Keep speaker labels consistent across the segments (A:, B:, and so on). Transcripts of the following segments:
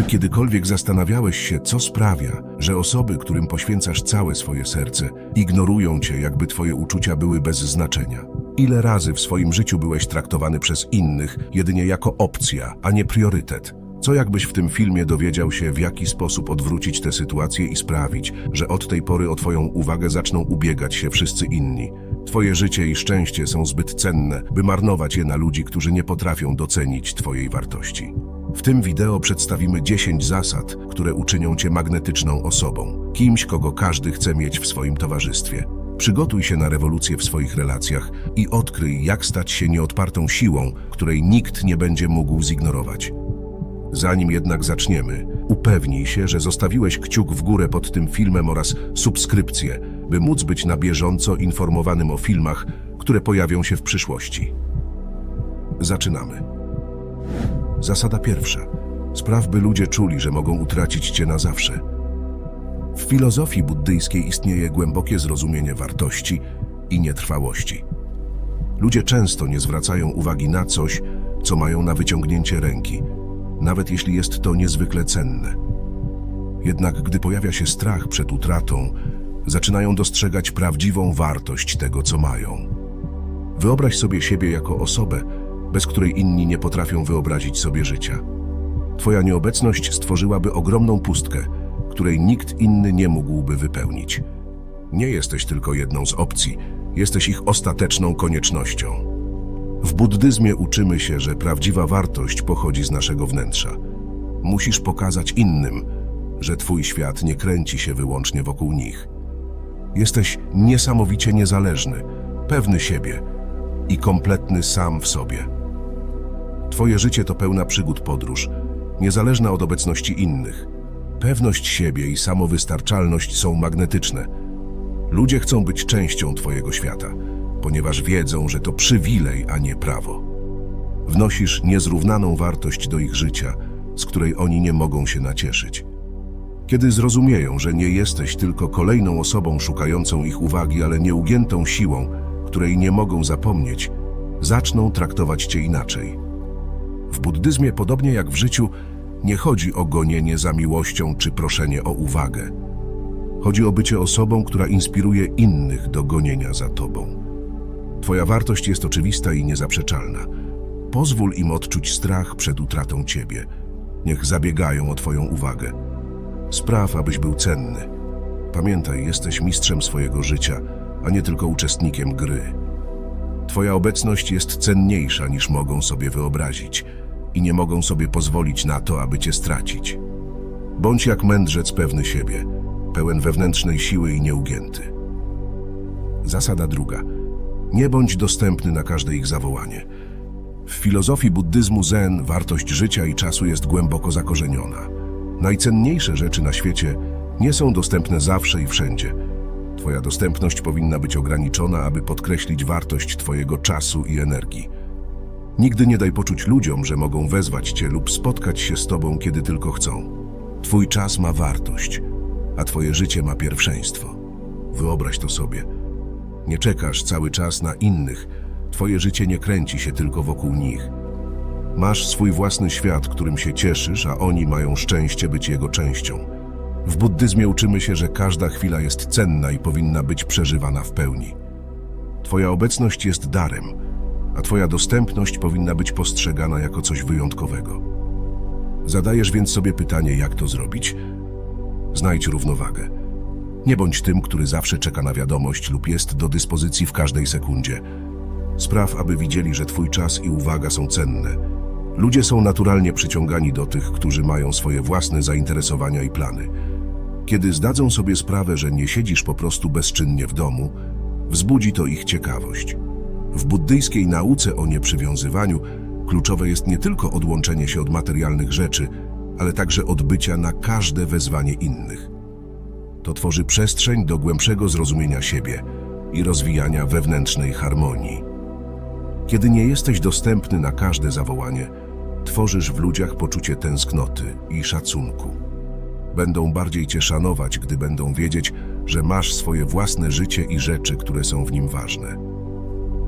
A: Czy kiedykolwiek zastanawiałeś się, co sprawia, że osoby, którym poświęcasz całe swoje serce, ignorują cię, jakby twoje uczucia były bez znaczenia? Ile razy w swoim życiu byłeś traktowany przez innych jedynie jako opcja, a nie priorytet? Co jakbyś w tym filmie dowiedział się, w jaki sposób odwrócić tę sytuację i sprawić, że od tej pory o twoją uwagę zaczną ubiegać się wszyscy inni? Twoje życie i szczęście są zbyt cenne, by marnować je na ludzi, którzy nie potrafią docenić twojej wartości. W tym wideo przedstawimy 10 zasad, które uczynią cię magnetyczną osobą, kimś, kogo każdy chce mieć w swoim towarzystwie. Przygotuj się na rewolucję w swoich relacjach i odkryj, jak stać się nieodpartą siłą, której nikt nie będzie mógł zignorować. Zanim jednak zaczniemy, upewnij się, że zostawiłeś kciuk w górę pod tym filmem oraz subskrypcję, by móc być na bieżąco informowanym o filmach, które pojawią się w przyszłości. Zaczynamy. Zasada pierwsza. Spraw, by ludzie czuli, że mogą utracić cię na zawsze. W filozofii buddyjskiej istnieje głębokie zrozumienie wartości i nietrwałości. Ludzie często nie zwracają uwagi na coś, co mają na wyciągnięcie ręki, nawet jeśli jest to niezwykle cenne. Jednak gdy pojawia się strach przed utratą, zaczynają dostrzegać prawdziwą wartość tego, co mają. Wyobraź sobie siebie jako osobę, bez której inni nie potrafią wyobrazić sobie życia. Twoja nieobecność stworzyłaby ogromną pustkę, której nikt inny nie mógłby wypełnić. Nie jesteś tylko jedną z opcji, jesteś ich ostateczną koniecznością. W buddyzmie uczymy się, że prawdziwa wartość pochodzi z naszego wnętrza. Musisz pokazać innym, że twój świat nie kręci się wyłącznie wokół nich. Jesteś niesamowicie niezależny, pewny siebie i kompletny sam w sobie. Twoje życie to pełna przygód podróż, niezależna od obecności innych. Pewność siebie i samowystarczalność są magnetyczne. Ludzie chcą być częścią Twojego świata, ponieważ wiedzą, że to przywilej, a nie prawo. Wnosisz niezrównaną wartość do ich życia, z której oni nie mogą się nacieszyć. Kiedy zrozumieją, że nie jesteś tylko kolejną osobą szukającą ich uwagi, ale nieugiętą siłą, której nie mogą zapomnieć, zaczną traktować cię inaczej. W buddyzmie, podobnie jak w życiu, nie chodzi o gonienie za miłością czy proszenie o uwagę. Chodzi o bycie osobą, która inspiruje innych do gonienia za tobą. Twoja wartość jest oczywista i niezaprzeczalna. Pozwól im odczuć strach przed utratą ciebie. Niech zabiegają o twoją uwagę. Spraw, abyś był cenny. Pamiętaj, jesteś mistrzem swojego życia, a nie tylko uczestnikiem gry. Twoja obecność jest cenniejsza niż mogą sobie wyobrazić i nie mogą sobie pozwolić na to, aby cię stracić. Bądź jak mędrzec pewny siebie, pełen wewnętrznej siły i nieugięty. Zasada druga. Nie bądź dostępny na każde ich zawołanie. W filozofii buddyzmu zen wartość życia i czasu jest głęboko zakorzeniona. Najcenniejsze rzeczy na świecie nie są dostępne zawsze i wszędzie. Twoja dostępność powinna być ograniczona, aby podkreślić wartość Twojego czasu i energii. Nigdy nie daj poczuć ludziom, że mogą wezwać Cię lub spotkać się z Tobą, kiedy tylko chcą. Twój czas ma wartość, a Twoje życie ma pierwszeństwo. Wyobraź to sobie. Nie czekasz cały czas na innych. Twoje życie nie kręci się tylko wokół nich. Masz swój własny świat, którym się cieszysz, a oni mają szczęście być jego częścią. W buddyzmie uczymy się, że każda chwila jest cenna i powinna być przeżywana w pełni. Twoja obecność jest darem, a Twoja dostępność powinna być postrzegana jako coś wyjątkowego. Zadajesz więc sobie pytanie, jak to zrobić? Znajdź równowagę. Nie bądź tym, który zawsze czeka na wiadomość lub jest do dyspozycji w każdej sekundzie. Spraw, aby widzieli, że Twój czas i uwaga są cenne. Ludzie są naturalnie przyciągani do tych, którzy mają swoje własne zainteresowania i plany. Kiedy zdadzą sobie sprawę, że nie siedzisz po prostu bezczynnie w domu, wzbudzi to ich ciekawość. W buddyjskiej nauce o nieprzywiązywaniu kluczowe jest nie tylko odłączenie się od materialnych rzeczy, ale także odbycia na każde wezwanie innych. To tworzy przestrzeń do głębszego zrozumienia siebie i rozwijania wewnętrznej harmonii. Kiedy nie jesteś dostępny na każde zawołanie, tworzysz w ludziach poczucie tęsknoty i szacunku. Będą bardziej cię szanować, gdy będą wiedzieć, że masz swoje własne życie i rzeczy, które są w nim ważne.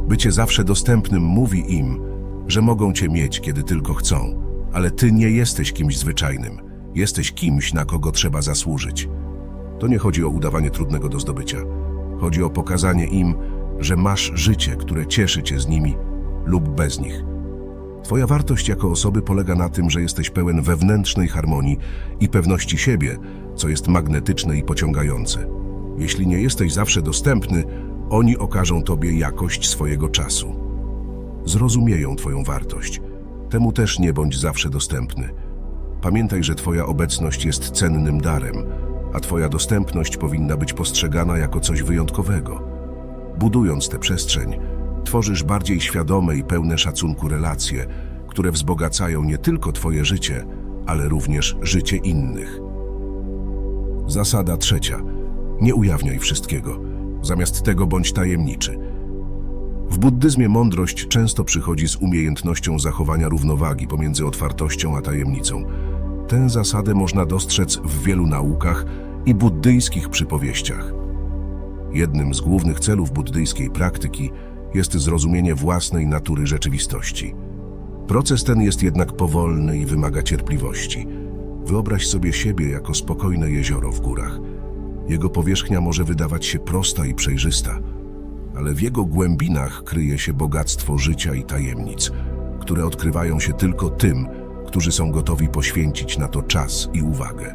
A: Bycie zawsze dostępnym mówi im, że mogą cię mieć, kiedy tylko chcą, ale ty nie jesteś kimś zwyczajnym. Jesteś kimś, na kogo trzeba zasłużyć. To nie chodzi o udawanie trudnego do zdobycia. Chodzi o pokazanie im, że masz życie, które cieszy cię z nimi lub bez nich. Twoja wartość jako osoby polega na tym, że jesteś pełen wewnętrznej harmonii i pewności siebie, co jest magnetyczne i pociągające. Jeśli nie jesteś zawsze dostępny, oni okażą tobie jakość swojego czasu. Zrozumieją twoją wartość. Temu też nie bądź zawsze dostępny. Pamiętaj, że twoja obecność jest cennym darem, a twoja dostępność powinna być postrzegana jako coś wyjątkowego. Budując tę przestrzeń, tworzysz bardziej świadome i pełne szacunku relacje, które wzbogacają nie tylko twoje życie, ale również życie innych. Zasada trzecia. Nie ujawniaj wszystkiego. Zamiast tego bądź tajemniczy. W buddyzmie mądrość często przychodzi z umiejętnością zachowania równowagi pomiędzy otwartością a tajemnicą. Tę zasadę można dostrzec w wielu naukach i buddyjskich przypowieściach. Jednym z głównych celów buddyjskiej praktyki jest zrozumienie własnej natury rzeczywistości. Proces ten jest jednak powolny i wymaga cierpliwości. Wyobraź sobie siebie jako spokojne jezioro w górach. Jego powierzchnia może wydawać się prosta i przejrzysta, ale w jego głębinach kryje się bogactwo życia i tajemnic, które odkrywają się tylko tym, którzy są gotowi poświęcić na to czas i uwagę.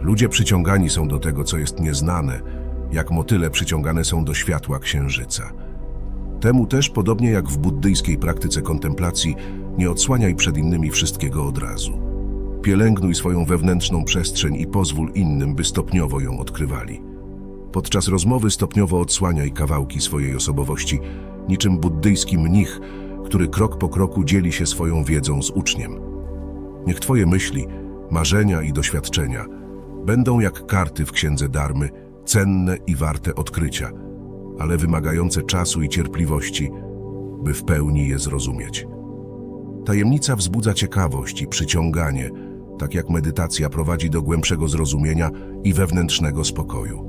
A: Ludzie przyciągani są do tego, co jest nieznane, jak motyle przyciągane są do światła księżyca. Temu też, podobnie jak w buddyjskiej praktyce kontemplacji, nie odsłaniaj przed innymi wszystkiego od razu. Pielęgnuj swoją wewnętrzną przestrzeń i pozwól innym, by stopniowo ją odkrywali. Podczas rozmowy stopniowo odsłaniaj kawałki swojej osobowości, niczym buddyjski mnich, który krok po kroku dzieli się swoją wiedzą z uczniem. Niech Twoje myśli, marzenia i doświadczenia będą jak karty w księdze darmy, cenne i warte odkrycia, ale wymagające czasu i cierpliwości, by w pełni je zrozumieć. Tajemnica wzbudza ciekawość i przyciąganie, tak jak medytacja prowadzi do głębszego zrozumienia i wewnętrznego spokoju.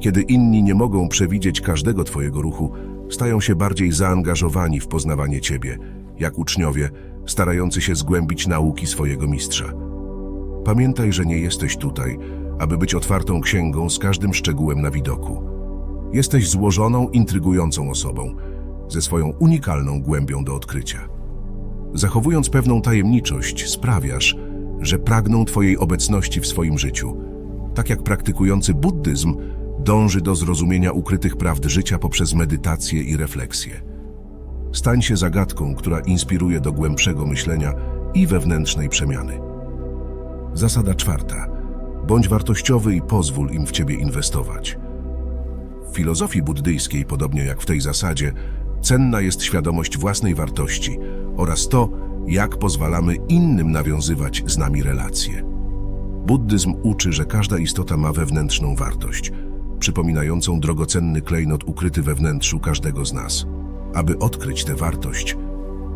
A: Kiedy inni nie mogą przewidzieć każdego Twojego ruchu, stają się bardziej zaangażowani w poznawanie Ciebie, jak uczniowie starający się zgłębić nauki swojego mistrza. Pamiętaj, że nie jesteś tutaj, aby być otwartą księgą z każdym szczegółem na widoku. Jesteś złożoną, intrygującą osobą, ze swoją unikalną głębią do odkrycia. Zachowując pewną tajemniczość, sprawiasz, że pragną Twojej obecności w swoim życiu. Tak jak praktykujący buddyzm dąży do zrozumienia ukrytych prawd życia poprzez medytację i refleksję. Stań się zagadką, która inspiruje do głębszego myślenia i wewnętrznej przemiany. Zasada czwarta. Bądź wartościowy i pozwól im w Ciebie inwestować. W filozofii buddyjskiej, podobnie jak w tej zasadzie, cenna jest świadomość własnej wartości oraz to, jak pozwalamy innym nawiązywać z nami relacje. Buddyzm uczy, że każda istota ma wewnętrzną wartość, przypominającą drogocenny klejnot ukryty we wnętrzu każdego z nas. Aby odkryć tę wartość,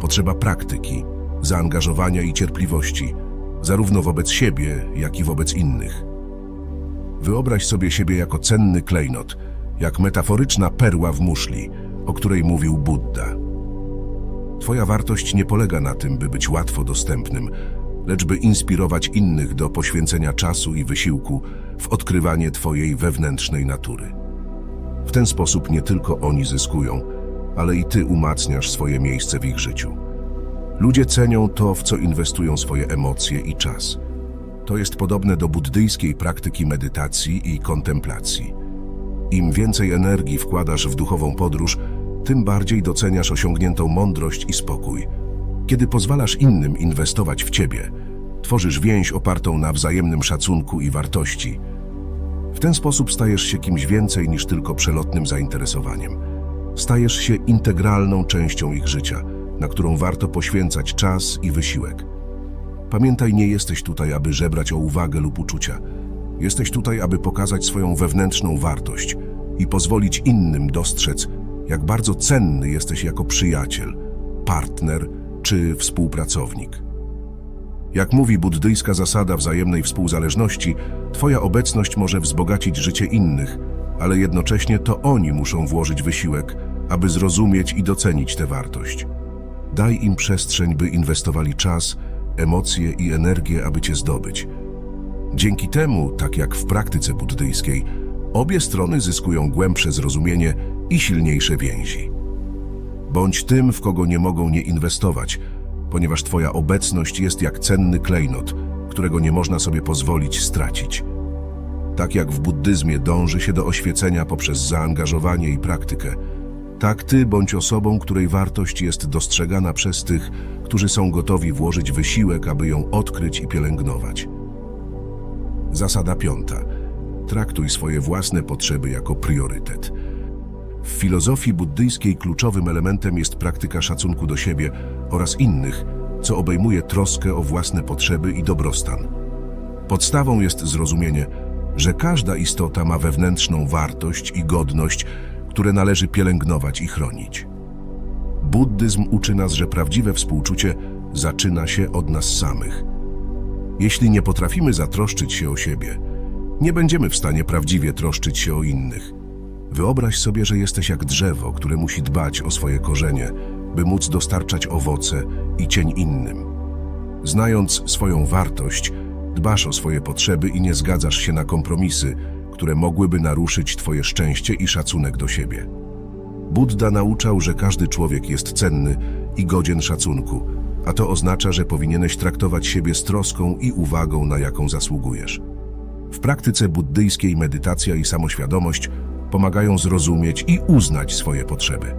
A: potrzeba praktyki, zaangażowania i cierpliwości, zarówno wobec siebie, jak i wobec innych. Wyobraź sobie siebie jako cenny klejnot, jak metaforyczna perła w muszli, o której mówił Buddha. Twoja wartość nie polega na tym, by być łatwo dostępnym, lecz by inspirować innych do poświęcenia czasu i wysiłku w odkrywanie Twojej wewnętrznej natury. W ten sposób nie tylko oni zyskują, ale i Ty umacniasz swoje miejsce w ich życiu. Ludzie cenią to, w co inwestują swoje emocje i czas. To jest podobne do buddyjskiej praktyki medytacji i kontemplacji. Im więcej energii wkładasz w duchową podróż, tym bardziej doceniasz osiągniętą mądrość i spokój. Kiedy pozwalasz innym inwestować w ciebie, tworzysz więź opartą na wzajemnym szacunku i wartości. W ten sposób stajesz się kimś więcej niż tylko przelotnym zainteresowaniem. Stajesz się integralną częścią ich życia, na którą warto poświęcać czas i wysiłek. Pamiętaj, nie jesteś tutaj, aby żebrać o uwagę lub uczucia. Jesteś tutaj, aby pokazać swoją wewnętrzną wartość i pozwolić innym dostrzec, jak bardzo cenny jesteś jako przyjaciel, partner czy współpracownik. Jak mówi buddyjska zasada wzajemnej współzależności, Twoja obecność może wzbogacić życie innych, ale jednocześnie to oni muszą włożyć wysiłek, aby zrozumieć i docenić tę wartość. Daj im przestrzeń, by inwestowali czas emocje i energię, aby cię zdobyć. Dzięki temu, tak jak w praktyce buddyjskiej, obie strony zyskują głębsze zrozumienie i silniejsze więzi. Bądź tym, w kogo nie mogą nie inwestować, ponieważ Twoja obecność jest jak cenny klejnot, którego nie można sobie pozwolić stracić. Tak jak w buddyzmie dąży się do oświecenia poprzez zaangażowanie i praktykę, tak Ty bądź osobą, której wartość jest dostrzegana przez tych, którzy są gotowi włożyć wysiłek, aby ją odkryć i pielęgnować. Zasada piąta. Traktuj swoje własne potrzeby jako priorytet. W filozofii buddyjskiej kluczowym elementem jest praktyka szacunku do siebie oraz innych, co obejmuje troskę o własne potrzeby i dobrostan. Podstawą jest zrozumienie, że każda istota ma wewnętrzną wartość i godność, które należy pielęgnować i chronić. Buddyzm uczy nas, że prawdziwe współczucie zaczyna się od nas samych. Jeśli nie potrafimy zatroszczyć się o siebie, nie będziemy w stanie prawdziwie troszczyć się o innych. Wyobraź sobie, że jesteś jak drzewo, które musi dbać o swoje korzenie, by móc dostarczać owoce i cień innym. Znając swoją wartość, dbasz o swoje potrzeby i nie zgadzasz się na kompromisy, które mogłyby naruszyć Twoje szczęście i szacunek do siebie. Buddha nauczał, że każdy człowiek jest cenny i godzien szacunku, a to oznacza, że powinieneś traktować siebie z troską i uwagą, na jaką zasługujesz. W praktyce buddyjskiej medytacja i samoświadomość pomagają zrozumieć i uznać swoje potrzeby.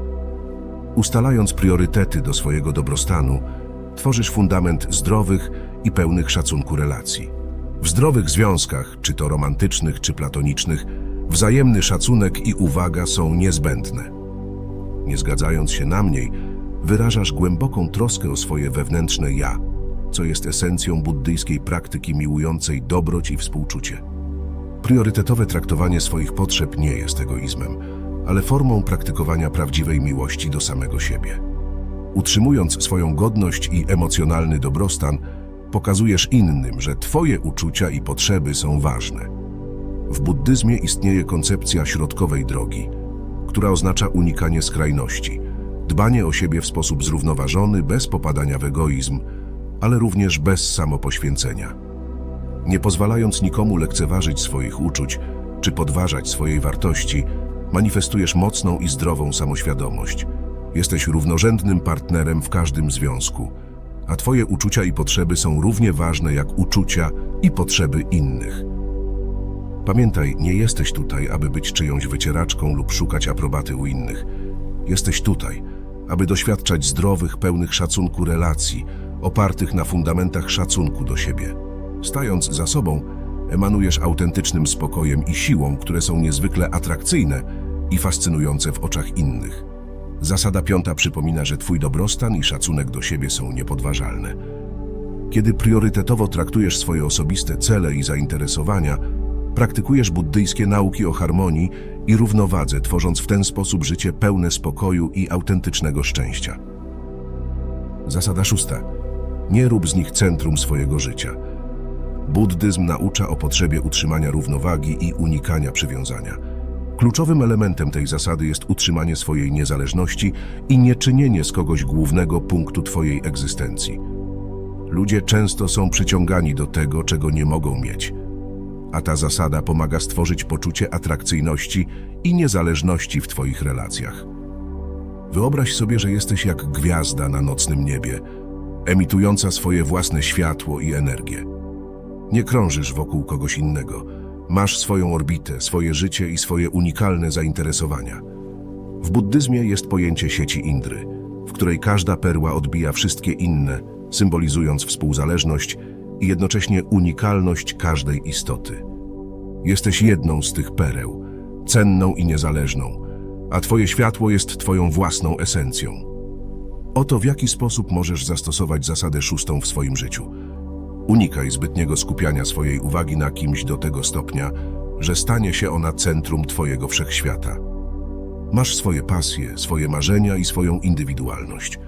A: Ustalając priorytety do swojego dobrostanu, tworzysz fundament zdrowych i pełnych szacunku relacji. W zdrowych związkach, czy to romantycznych, czy platonicznych, wzajemny szacunek i uwaga są niezbędne. Nie zgadzając się na mniej, wyrażasz głęboką troskę o swoje wewnętrzne ja, co jest esencją buddyjskiej praktyki miłującej dobroć i współczucie. Priorytetowe traktowanie swoich potrzeb nie jest egoizmem, ale formą praktykowania prawdziwej miłości do samego siebie. Utrzymując swoją godność i emocjonalny dobrostan, pokazujesz innym, że Twoje uczucia i potrzeby są ważne. W buddyzmie istnieje koncepcja środkowej drogi, która oznacza unikanie skrajności, dbanie o siebie w sposób zrównoważony, bez popadania w egoizm, ale również bez samopoświęcenia. Nie pozwalając nikomu lekceważyć swoich uczuć czy podważać swojej wartości, manifestujesz mocną i zdrową samoświadomość. Jesteś równorzędnym partnerem w każdym związku, a Twoje uczucia i potrzeby są równie ważne jak uczucia i potrzeby innych. Pamiętaj, nie jesteś tutaj, aby być czyjąś wycieraczką lub szukać aprobaty u innych. Jesteś tutaj, aby doświadczać zdrowych, pełnych szacunku relacji, opartych na fundamentach szacunku do siebie. Stając za sobą, emanujesz autentycznym spokojem i siłą, które są niezwykle atrakcyjne i fascynujące w oczach innych. Zasada piąta przypomina, że Twój dobrostan i szacunek do siebie są niepodważalne. Kiedy priorytetowo traktujesz swoje osobiste cele i zainteresowania, praktykujesz buddyjskie nauki o harmonii i równowadze, tworząc w ten sposób życie pełne spokoju i autentycznego szczęścia. Zasada szósta. Nie rób z nich centrum swojego życia. Buddyzm naucza o potrzebie utrzymania równowagi i unikania przywiązania. Kluczowym elementem tej zasady jest utrzymanie swojej niezależności i nieczynienie z kogoś głównego punktu Twojej egzystencji. Ludzie często są przyciągani do tego, czego nie mogą mieć, a ta zasada pomaga stworzyć poczucie atrakcyjności i niezależności w Twoich relacjach. Wyobraź sobie, że jesteś jak gwiazda na nocnym niebie, emitująca swoje własne światło i energię. Nie krążysz wokół kogoś innego. Masz swoją orbitę, swoje życie i swoje unikalne zainteresowania. W buddyzmie jest pojęcie sieci Indry, w której każda perła odbija wszystkie inne, symbolizując współzależność i jednocześnie unikalność każdej istoty. Jesteś jedną z tych pereł, cenną i niezależną, a Twoje światło jest Twoją własną esencją. Oto w jaki sposób możesz zastosować zasadę szóstą w swoim życiu. Unikaj zbytniego skupiania swojej uwagi na kimś do tego stopnia, że stanie się ona centrum Twojego wszechświata. Masz swoje pasje, swoje marzenia i swoją indywidualność.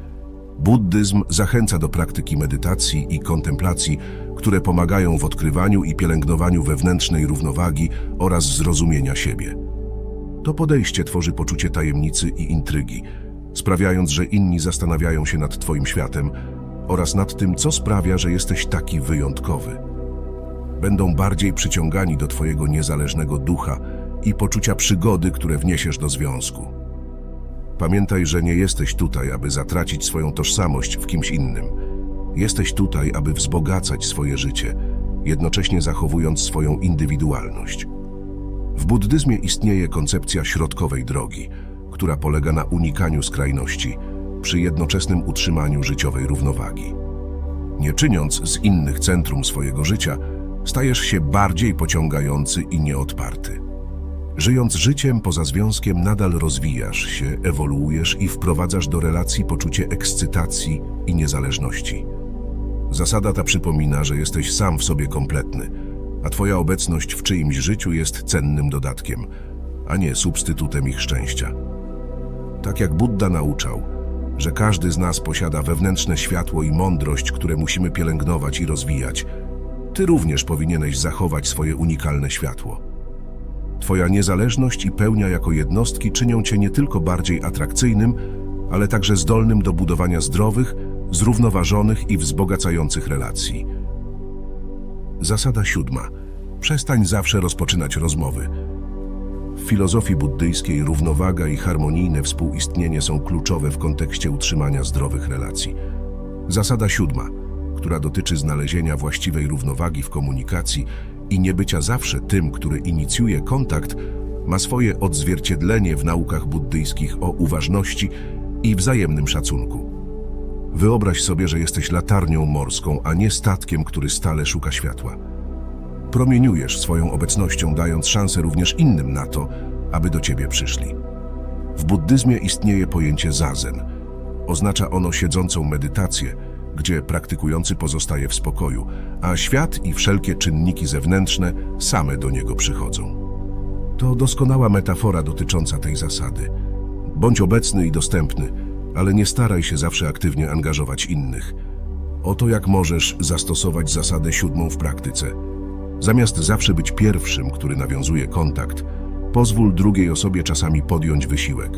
A: Buddyzm zachęca do praktyki medytacji i kontemplacji, które pomagają w odkrywaniu i pielęgnowaniu wewnętrznej równowagi oraz zrozumienia siebie. To podejście tworzy poczucie tajemnicy i intrygi, sprawiając, że inni zastanawiają się nad Twoim światem, oraz nad tym, co sprawia, że jesteś taki wyjątkowy. Będą bardziej przyciągani do Twojego niezależnego ducha i poczucia przygody, które wniesiesz do związku. Pamiętaj, że nie jesteś tutaj, aby zatracić swoją tożsamość w kimś innym. Jesteś tutaj, aby wzbogacać swoje życie, jednocześnie zachowując swoją indywidualność. W buddyzmie istnieje koncepcja środkowej drogi, która polega na unikaniu skrajności przy jednoczesnym utrzymaniu życiowej równowagi. Nie czyniąc z innych centrum swojego życia, stajesz się bardziej pociągający i nieodparty. Żyjąc życiem poza związkiem, nadal rozwijasz się, ewoluujesz i wprowadzasz do relacji poczucie ekscytacji i niezależności. Zasada ta przypomina, że jesteś sam w sobie kompletny, a Twoja obecność w czyimś życiu jest cennym dodatkiem, a nie substytutem ich szczęścia. Tak jak Buddha nauczał, że każdy z nas posiada wewnętrzne światło i mądrość, które musimy pielęgnować i rozwijać, Ty również powinieneś zachować swoje unikalne światło. Twoja niezależność i pełnia jako jednostki czynią Cię nie tylko bardziej atrakcyjnym, ale także zdolnym do budowania zdrowych, zrównoważonych i wzbogacających relacji. Zasada siódma. Przestań zawsze rozpoczynać rozmowy. W filozofii buddyjskiej równowaga i harmonijne współistnienie są kluczowe w kontekście utrzymania zdrowych relacji. Zasada siódma, która dotyczy znalezienia właściwej równowagi w komunikacji i nie bycia zawsze tym, który inicjuje kontakt, ma swoje odzwierciedlenie w naukach buddyjskich o uważności i wzajemnym szacunku. Wyobraź sobie, że jesteś latarnią morską, a nie statkiem, który stale szuka światła. Promieniujesz swoją obecnością, dając szansę również innym na to, aby do ciebie przyszli. W buddyzmie istnieje pojęcie zazen. Oznacza ono siedzącą medytację, gdzie praktykujący pozostaje w spokoju, a świat i wszelkie czynniki zewnętrzne same do niego przychodzą. To doskonała metafora dotycząca tej zasady. Bądź obecny i dostępny, ale nie staraj się zawsze aktywnie angażować innych. Oto jak możesz zastosować zasadę siódmą w praktyce. Zamiast zawsze być pierwszym, który nawiązuje kontakt, pozwól drugiej osobie czasami podjąć wysiłek.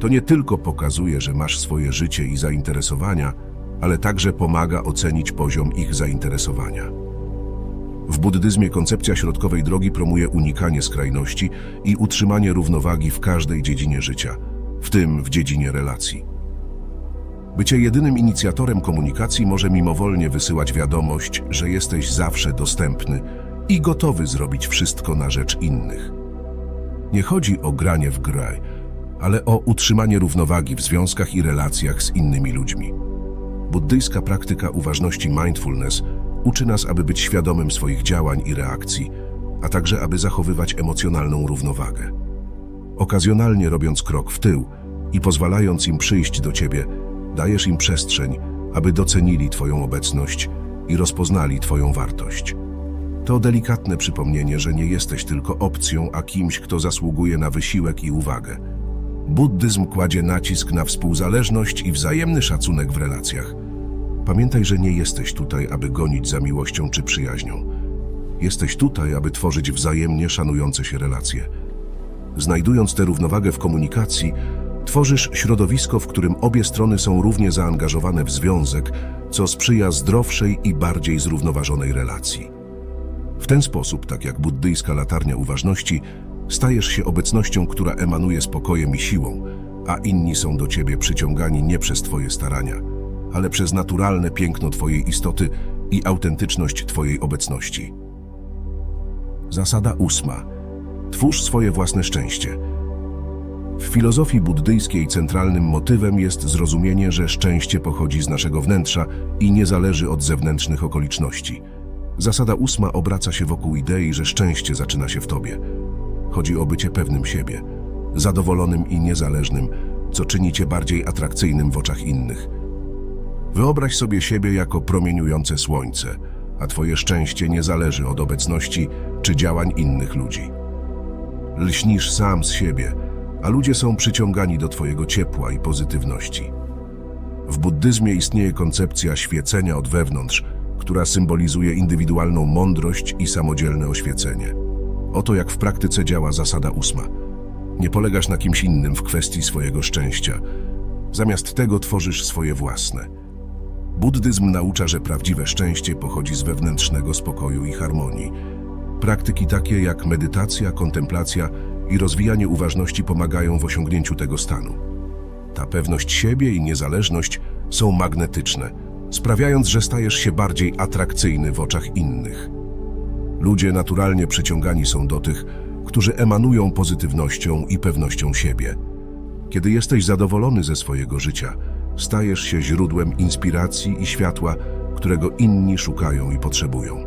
A: To nie tylko pokazuje, że masz swoje życie i zainteresowania, ale także pomaga ocenić poziom ich zainteresowania. W buddyzmie koncepcja środkowej drogi promuje unikanie skrajności i utrzymanie równowagi w każdej dziedzinie życia, w tym w dziedzinie relacji. Bycie jedynym inicjatorem komunikacji może mimowolnie wysyłać wiadomość, że jesteś zawsze dostępny i gotowy zrobić wszystko na rzecz innych. Nie chodzi o granie w grę, ale o utrzymanie równowagi w związkach i relacjach z innymi ludźmi. Buddyjska praktyka uważności mindfulness uczy nas, aby być świadomym swoich działań i reakcji, a także aby zachowywać emocjonalną równowagę. Okazjonalnie robiąc krok w tył i pozwalając im przyjść do ciebie, dajesz im przestrzeń, aby docenili Twoją obecność i rozpoznali Twoją wartość. To delikatne przypomnienie, że nie jesteś tylko opcją, a kimś, kto zasługuje na wysiłek i uwagę. Buddyzm kładzie nacisk na współzależność i wzajemny szacunek w relacjach. Pamiętaj, że nie jesteś tutaj, aby gonić za miłością czy przyjaźnią. Jesteś tutaj, aby tworzyć wzajemnie szanujące się relacje. Znajdując tę równowagę w komunikacji, tworzysz środowisko, w którym obie strony są równie zaangażowane w związek, co sprzyja zdrowszej i bardziej zrównoważonej relacji. W ten sposób, tak jak buddyjska latarnia uważności, stajesz się obecnością, która emanuje spokojem i siłą, a inni są do ciebie przyciągani nie przez twoje starania, ale przez naturalne piękno twojej istoty i autentyczność twojej obecności. Zasada ósma. Twórz swoje własne szczęście. W filozofii buddyjskiej centralnym motywem jest zrozumienie, że szczęście pochodzi z naszego wnętrza i nie zależy od zewnętrznych okoliczności. Zasada ósma obraca się wokół idei, że szczęście zaczyna się w tobie. Chodzi o bycie pewnym siebie, zadowolonym i niezależnym, co czyni cię bardziej atrakcyjnym w oczach innych. Wyobraź sobie siebie jako promieniujące słońce, a twoje szczęście nie zależy od obecności czy działań innych ludzi. Lśnisz sam z siebie, a ludzie są przyciągani do twojego ciepła i pozytywności. W buddyzmie istnieje koncepcja świecenia od wewnątrz, która symbolizuje indywidualną mądrość i samodzielne oświecenie. Oto jak w praktyce działa zasada ósma. Nie polegasz na kimś innym w kwestii swojego szczęścia. Zamiast tego tworzysz swoje własne. Buddyzm naucza, że prawdziwe szczęście pochodzi z wewnętrznego spokoju i harmonii. Praktyki takie jak medytacja, kontemplacja i rozwijanie uważności pomagają w osiągnięciu tego stanu. Ta pewność siebie i niezależność są magnetyczne, sprawiając, że stajesz się bardziej atrakcyjny w oczach innych. Ludzie naturalnie przyciągani są do tych, którzy emanują pozytywnością i pewnością siebie. Kiedy jesteś zadowolony ze swojego życia, stajesz się źródłem inspiracji i światła, którego inni szukają i potrzebują.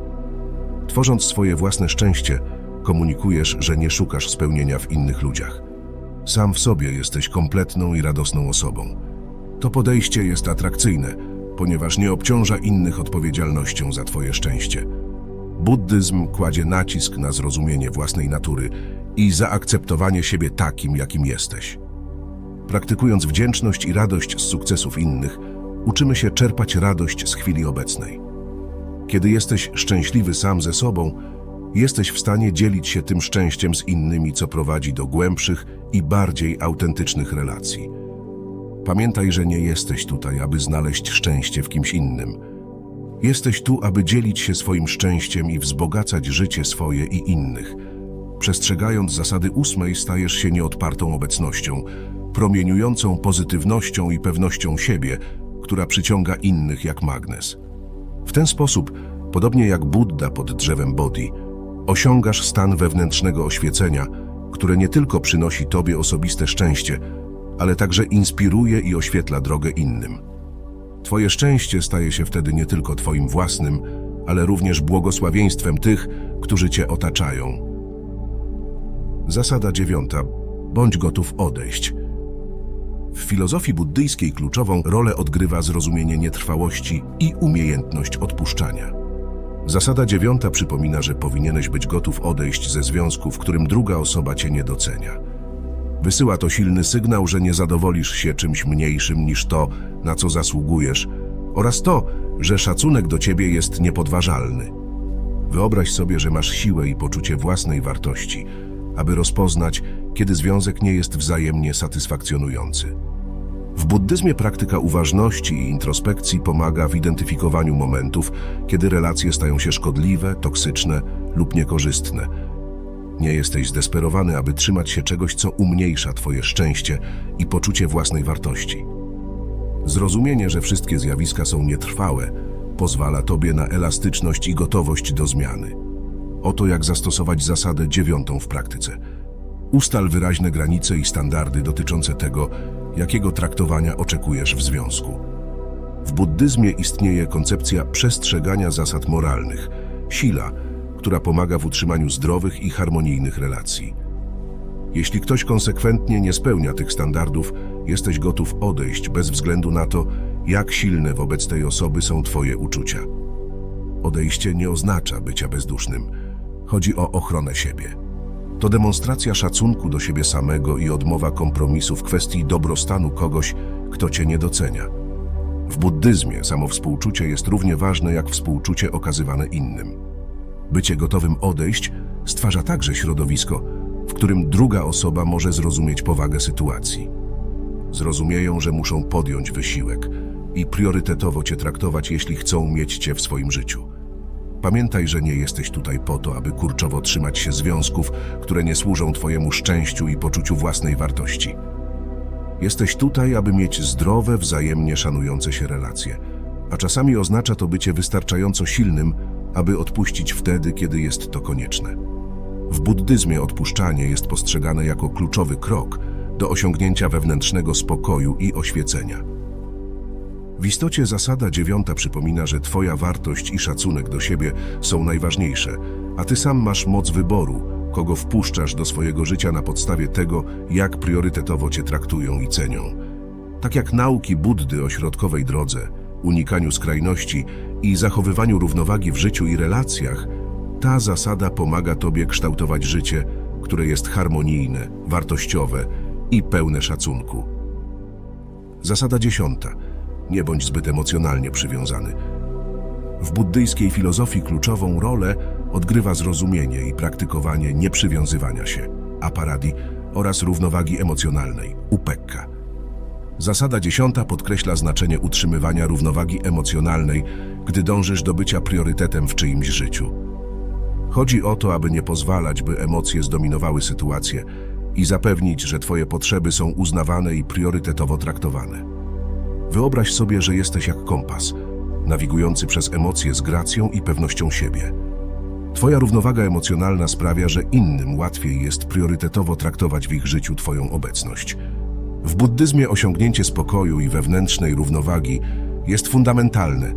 A: Tworząc swoje własne szczęście, komunikujesz, że nie szukasz spełnienia w innych ludziach. Sam w sobie jesteś kompletną i radosną osobą. To podejście jest atrakcyjne, ponieważ nie obciąża innych odpowiedzialnością za Twoje szczęście. Buddyzm kładzie nacisk na zrozumienie własnej natury i zaakceptowanie siebie takim, jakim jesteś. Praktykując wdzięczność i radość z sukcesów innych, uczymy się czerpać radość z chwili obecnej. Kiedy jesteś szczęśliwy sam ze sobą, jesteś w stanie dzielić się tym szczęściem z innymi, co prowadzi do głębszych i bardziej autentycznych relacji. Pamiętaj, że nie jesteś tutaj, aby znaleźć szczęście w kimś innym. Jesteś tu, aby dzielić się swoim szczęściem i wzbogacać życie swoje i innych. Przestrzegając zasady ósmej, stajesz się nieodpartą obecnością, promieniującą pozytywnością i pewnością siebie, która przyciąga innych jak magnes. W ten sposób, podobnie jak Buddha pod drzewem Bodhi, osiągasz stan wewnętrznego oświecenia, które nie tylko przynosi Tobie osobiste szczęście, ale także inspiruje i oświetla drogę innym. Twoje szczęście staje się wtedy nie tylko Twoim własnym, ale również błogosławieństwem tych, którzy Cię otaczają. Zasada dziewiąta. Bądź gotów odejść. W filozofii buddyjskiej kluczową rolę odgrywa zrozumienie nietrwałości i umiejętność odpuszczania. Zasada dziewiąta przypomina, że powinieneś być gotów odejść ze związku, w którym druga osoba cię nie docenia. Wysyła to silny sygnał, że nie zadowolisz się czymś mniejszym niż to, na co zasługujesz, oraz to, że szacunek do ciebie jest niepodważalny. Wyobraź sobie, że masz siłę i poczucie własnej wartości, aby rozpoznać, kiedy związek nie jest wzajemnie satysfakcjonujący. W buddyzmie praktyka uważności i introspekcji pomaga w identyfikowaniu momentów, kiedy relacje stają się szkodliwe, toksyczne lub niekorzystne. Nie jesteś zdesperowany, aby trzymać się czegoś, co umniejsza Twoje szczęście i poczucie własnej wartości. Zrozumienie, że wszystkie zjawiska są nietrwałe, pozwala Tobie na elastyczność i gotowość do zmiany. Oto jak zastosować zasadę dziewiątą w praktyce. Ustal wyraźne granice i standardy dotyczące tego, jakiego traktowania oczekujesz w związku. W buddyzmie istnieje koncepcja przestrzegania zasad moralnych, sila, która pomaga w utrzymaniu zdrowych i harmonijnych relacji. Jeśli ktoś konsekwentnie nie spełnia tych standardów, jesteś gotów odejść bez względu na to, jak silne wobec tej osoby są Twoje uczucia. Odejście nie oznacza bycia bezdusznym. Chodzi o ochronę siebie. To demonstracja szacunku do siebie samego i odmowa kompromisu w kwestii dobrostanu kogoś, kto cię nie docenia. W buddyzmie samowspółczucie jest równie ważne jak współczucie okazywane innym. Bycie gotowym odejść stwarza także środowisko, w którym druga osoba może zrozumieć powagę sytuacji. Zrozumieją, że muszą podjąć wysiłek i priorytetowo cię traktować, jeśli chcą mieć cię w swoim życiu. Pamiętaj, że nie jesteś tutaj po to, aby kurczowo trzymać się związków, które nie służą Twojemu szczęściu i poczuciu własnej wartości. Jesteś tutaj, aby mieć zdrowe, wzajemnie szanujące się relacje, a czasami oznacza to bycie wystarczająco silnym, aby odpuścić wtedy, kiedy jest to konieczne. W buddyzmie odpuszczanie jest postrzegane jako kluczowy krok do osiągnięcia wewnętrznego spokoju i oświecenia. W istocie zasada dziewiąta przypomina, że Twoja wartość i szacunek do siebie są najważniejsze, a Ty sam masz moc wyboru, kogo wpuszczasz do swojego życia na podstawie tego, jak priorytetowo Cię traktują i cenią. Tak jak nauki Buddy o środkowej drodze, unikaniu skrajności i zachowywaniu równowagi w życiu i relacjach, ta zasada pomaga Tobie kształtować życie, które jest harmonijne, wartościowe i pełne szacunku. Zasada dziesiąta – nie bądź zbyt emocjonalnie przywiązany. W buddyjskiej filozofii kluczową rolę odgrywa zrozumienie i praktykowanie nieprzywiązywania się, aparadi oraz równowagi emocjonalnej, upekka. Zasada dziesiąta podkreśla znaczenie utrzymywania równowagi emocjonalnej, gdy dążysz do bycia priorytetem w czyimś życiu. Chodzi o to, aby nie pozwalać, by emocje zdominowały sytuację i zapewnić, że Twoje potrzeby są uznawane i priorytetowo traktowane. Wyobraź sobie, że jesteś jak kompas, nawigujący przez emocje z gracją i pewnością siebie. Twoja równowaga emocjonalna sprawia, że innym łatwiej jest priorytetowo traktować w ich życiu Twoją obecność. W buddyzmie osiągnięcie spokoju i wewnętrznej równowagi jest fundamentalne.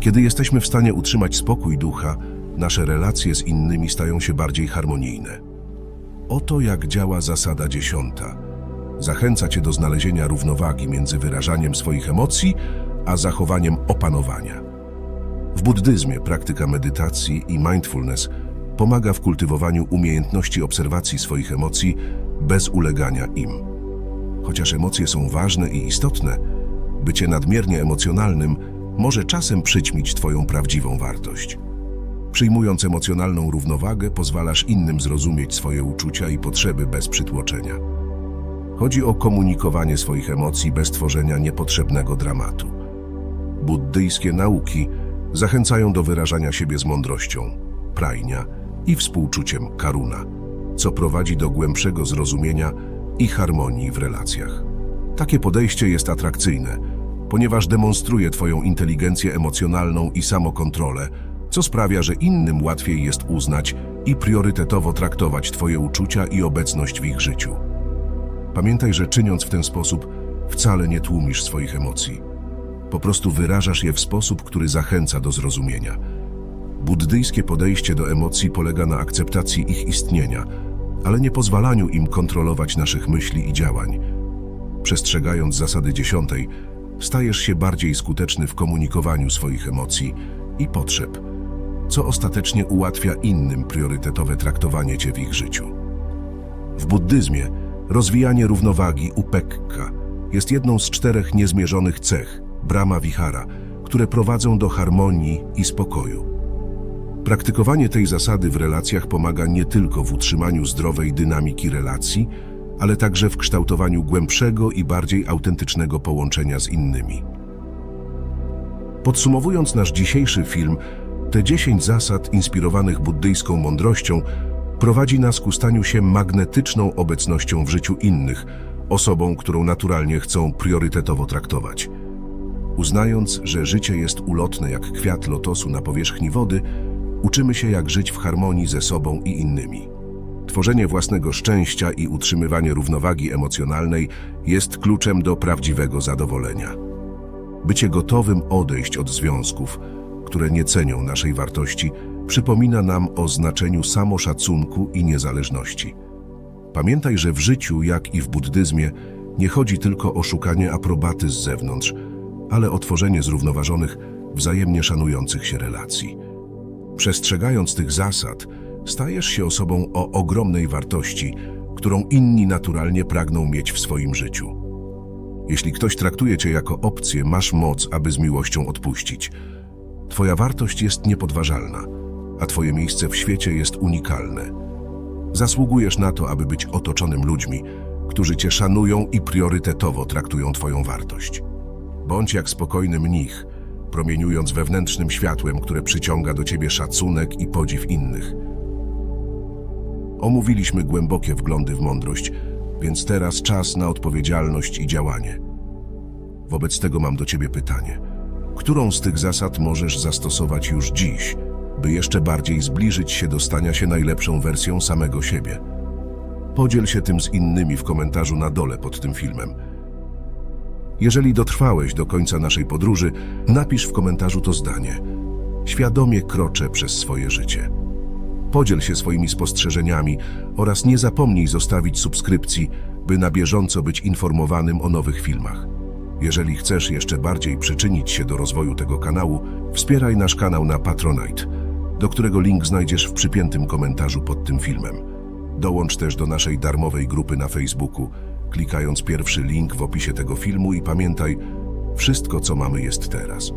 A: Kiedy jesteśmy w stanie utrzymać spokój ducha, nasze relacje z innymi stają się bardziej harmonijne. Oto jak działa zasada dziesiąta. Zachęca cię do znalezienia równowagi między wyrażaniem swoich emocji, a zachowaniem opanowania. W buddyzmie praktyka medytacji i mindfulness pomaga w kultywowaniu umiejętności obserwacji swoich emocji bez ulegania im. Chociaż emocje są ważne i istotne, bycie nadmiernie emocjonalnym może czasem przyćmić Twoją prawdziwą wartość. Przyjmując emocjonalną równowagę, pozwalasz innym zrozumieć swoje uczucia i potrzeby bez przytłoczenia. Chodzi o komunikowanie swoich emocji bez tworzenia niepotrzebnego dramatu. Buddyjskie nauki zachęcają do wyrażania siebie z mądrością, prajnia i współczuciem karuna, co prowadzi do głębszego zrozumienia i harmonii w relacjach. Takie podejście jest atrakcyjne, ponieważ demonstruje Twoją inteligencję emocjonalną i samokontrolę, co sprawia, że innym łatwiej jest uznać i priorytetowo traktować Twoje uczucia i obecność w ich życiu. Pamiętaj, że czyniąc w ten sposób, wcale nie tłumisz swoich emocji. Po prostu wyrażasz je w sposób, który zachęca do zrozumienia. Buddyjskie podejście do emocji polega na akceptacji ich istnienia, ale nie pozwalaniu im kontrolować naszych myśli i działań. Przestrzegając zasady dziesiątej, stajesz się bardziej skuteczny w komunikowaniu swoich emocji i potrzeb, co ostatecznie ułatwia innym priorytetowe traktowanie cię w ich życiu. W buddyzmie rozwijanie równowagi upekka jest jedną z czterech niezmierzonych cech Brahma Vihara, które prowadzą do harmonii i spokoju. Praktykowanie tej zasady w relacjach pomaga nie tylko w utrzymaniu zdrowej dynamiki relacji, ale także w kształtowaniu głębszego i bardziej autentycznego połączenia z innymi. Podsumowując nasz dzisiejszy film, te 10 zasad inspirowanych buddyjską mądrością prowadzi nas ku staniu się magnetyczną obecnością w życiu innych, osobą, którą naturalnie chcą priorytetowo traktować. Uznając, że życie jest ulotne jak kwiat lotosu na powierzchni wody, uczymy się jak żyć w harmonii ze sobą i innymi. Tworzenie własnego szczęścia i utrzymywanie równowagi emocjonalnej jest kluczem do prawdziwego zadowolenia. Bycie gotowym odejść od związków, które nie cenią naszej wartości, przypomina nam o znaczeniu samoszacunku i niezależności. Pamiętaj, że w życiu, jak i w buddyzmie, nie chodzi tylko o szukanie aprobaty z zewnątrz, ale o tworzenie zrównoważonych, wzajemnie szanujących się relacji. Przestrzegając tych zasad, stajesz się osobą o ogromnej wartości, którą inni naturalnie pragną mieć w swoim życiu. Jeśli ktoś traktuje cię jako opcję, masz moc, aby z miłością odpuścić. Twoja wartość jest niepodważalna, a twoje miejsce w świecie jest unikalne. Zasługujesz na to, aby być otoczonym ludźmi, którzy cię szanują i priorytetowo traktują twoją wartość. Bądź jak spokojny mnich, promieniując wewnętrznym światłem, które przyciąga do ciebie szacunek i podziw innych. Omówiliśmy głębokie wglądy w mądrość, więc teraz czas na odpowiedzialność i działanie. Wobec tego mam do ciebie pytanie. Którą z tych zasad możesz zastosować już dziś, by jeszcze bardziej zbliżyć się do stania się najlepszą wersją samego siebie? Podziel się tym z innymi w komentarzu na dole pod tym filmem. Jeżeli dotrwałeś do końca naszej podróży, napisz w komentarzu to zdanie. Świadomie kroczę przez swoje życie. Podziel się swoimi spostrzeżeniami oraz nie zapomnij zostawić subskrypcji, by na bieżąco być informowanym o nowych filmach. Jeżeli chcesz jeszcze bardziej przyczynić się do rozwoju tego kanału, wspieraj nasz kanał na Patronite, do którego link znajdziesz w przypiętym komentarzu pod tym filmem. Dołącz też do naszej darmowej grupy na Facebooku, klikając pierwszy link w opisie tego filmu i pamiętaj, wszystko co mamy jest teraz.